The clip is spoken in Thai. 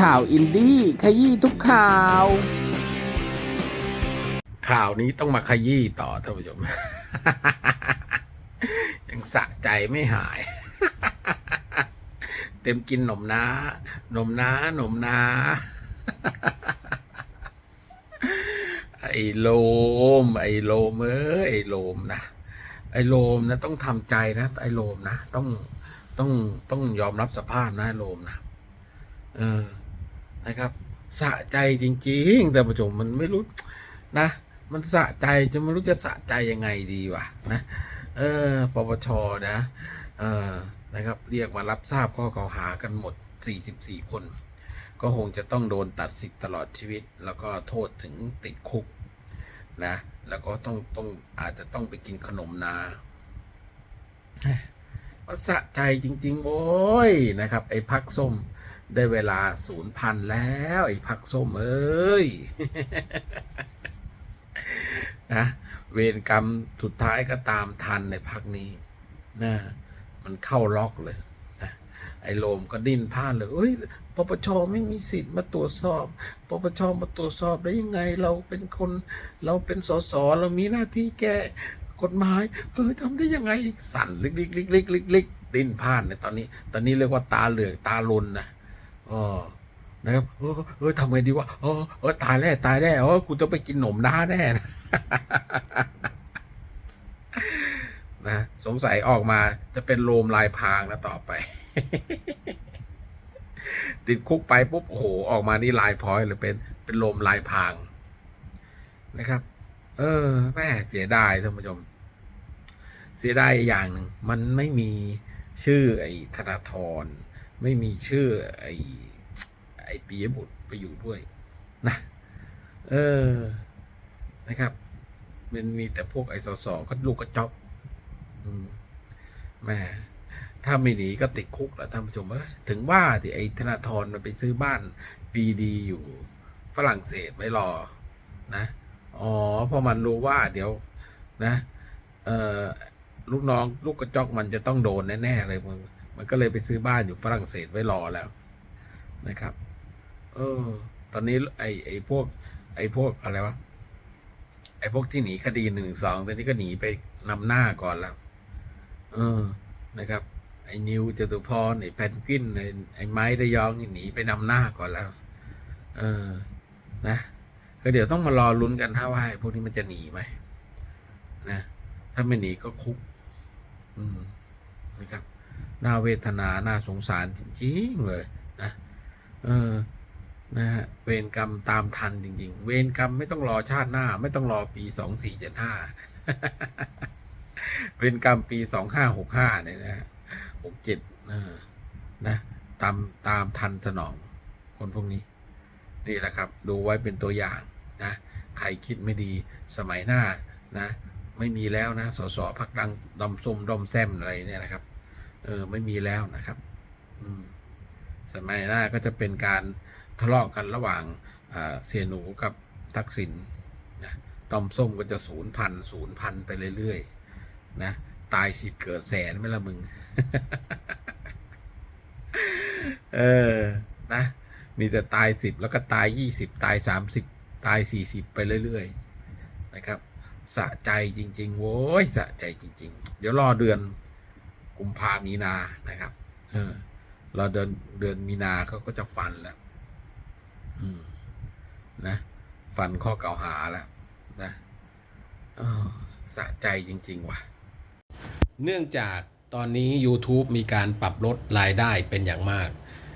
ข่าวอินดี้ขยี้ทุกข่าว ข่าวนี้ต้องมาขยี้ต่อท่านผู้ชม ยังสะใจไม่หาย เต็มกินหนมนาหนมนาหนมนาไอ้โลม ไอ้โลมเอ้ยไอ้โลมนะไอ้โลมนะต้องทำใจนะไอ้โลมนะต้องต้องต้องยอมรับสภาพนะไอโลมนะ เออ นะครับ สะใจจริงๆ แต่ผู้ชมมันไม่รู้นะ มันสะใจจะไม่รู้จะสะใจยังไงดีวะนะเออปปชนะเออนะครับเรียกมารับทราบข้อกล่าวหากันหมด 44 คน ก็คงจะต้องโดนตัดสิทธิ์ตลอดชีวิต แล้วก็โทษถึงติดคุกนะแล้วก็ต้องต้องอาจจะต้องไปกินขนมนามันสะใจจริง ๆ โว้ยนะครับ ไอ้พักส้ม ได้เวลาศูนย์พันแล้วไอ้พักส้มเอ้ยนะเวรกรรมสุดท้ายก็ตามทันในพักนี้นะมันเข้าล็อกเลยนะไอ้โลมก็ดิ้นพลาดเลยเอ้ยปปชไม่มีสิทธิ์มาตรวจสอบปปชมาตรวจสอบได้ยังไงเราเป็นคนเราเป็นสสเรามีหน้าที่แก้กฎหมายเออทำได้ยังไงสั่นลิกลิกลิกลิกลิกลิกดิ้นพลาดในตอนนี้ ตอนนี้เรียกว่าตาเหลือกตาลนนะ อ๋อนะครับเออเออทำไงดีวะเออเออตายแน่ตายแน่เออกูจะไปกินหนมน้าแน่นะนะสงสัยออกมาจะเป็นโลมลายพางแล้วต่อไป ติดคุกไปปุ๊บโอ้โหออกมานี่ลายพร้อยหรือเป็นเป็นโลมลายพางนะครับ เออแม่เสียดายท่านผู้ชม เสียดายอย่างหนึ่งมันไม่มีชื่อไอ้ธนาธร ไม่มีชื่อไอ้ไอ้ปียบุตรไปอยู่ด้วยนะเออนะครับ มันมีแต่พวกไอ้สสก็ลูกกระจอกอมแม่ถ้าไม่หนีก็ติดคุกแล้วท่านผู้ชมเอ้ยถึงว่าที่ไอ้ธนาธรมันไปซื้อบ้านปีดีอยู่ฝรั่งเศสไว้รอนะอ๋อพราะมันรู้ว่าเดี๋ยวนะ เออลูกน้องลูกกระจอกมันจะต้องโดนแน่ ๆ เลยมัน มันก็เลยไปซื้อบ้านอยู่ฝรั่งเศสไว้รอแล้วนะครับ เออ ตอนนี้ไอ้ไอ้พวก ไอ้พวกอะไรวะ ไอ้พวกที่หนีคดีหนึ่งสองตอนนี้ก็หนีไปนำหน้าก่อนแล้ว เออ นะครับ ไอ้นิวจตุพร ไอ้แพนกิน ไอ้ไอ้ไม้ระยองนี่หนีไปนำหน้าก่อนแล้ว เออ นะก็เดี๋ยวต้องมารอลุ้นกันถ้าว่าไอพวกนี้มันจะหนีไหมนะ ถ้าไม่หนีก็คุก อืม นะครับ น่าเวทนา น่าสงสารจริงๆเลยนะเออนะฮะเวรกรรมตามทันจริง ๆ เวรกรรมไม่ต้องรอชาติหน้า ไม่ต้องรอปีสองสี่เจ็ดห้าเวรกรรมปีสองห้าหกห้าเนี่ยนะหกเจ็ดนะตามตามทันสนองคนพวกนี้ นี่แหละครับ ดูไว้เป็นตัวอย่างนะใครคิดไม่ดีสมัยหน้านะ ไม่มีแล้วนะสสพักดังดอมส้มดอมแซมอะไรเนี่ยนะครับ เออไม่มีแล้วนะครับอืมสมัยหน้าก็จะเป็นการทะเลาะกันระหว่างเสียหนูกับทักษิณนะดอมส้มก็จะศูนย์พันศูนย์พันไปเรื่อยๆนะตายสิบเกิดแสนไม่ละมึง เออนะมีแต่ตายสิบแล้วก็ตายยี่สิบตายสามสิบตายสี่สิบไปเรื่อยๆ นะครับ สะใจจริง ๆ โว้ย สะใจจริง ๆ เดี๋ยวรอเดือน กุมภามีนานะครับ เออ เราเดินเดือนมีนาเขาก็จะฟันแล้วอืม นะ ฟันข้อกล่าวหาแล้วนะออสะใจจริง ๆ ว่ะ เนื่องจากตอนนี้ YouTube มีการปรับลดรายได้เป็นอย่างมาก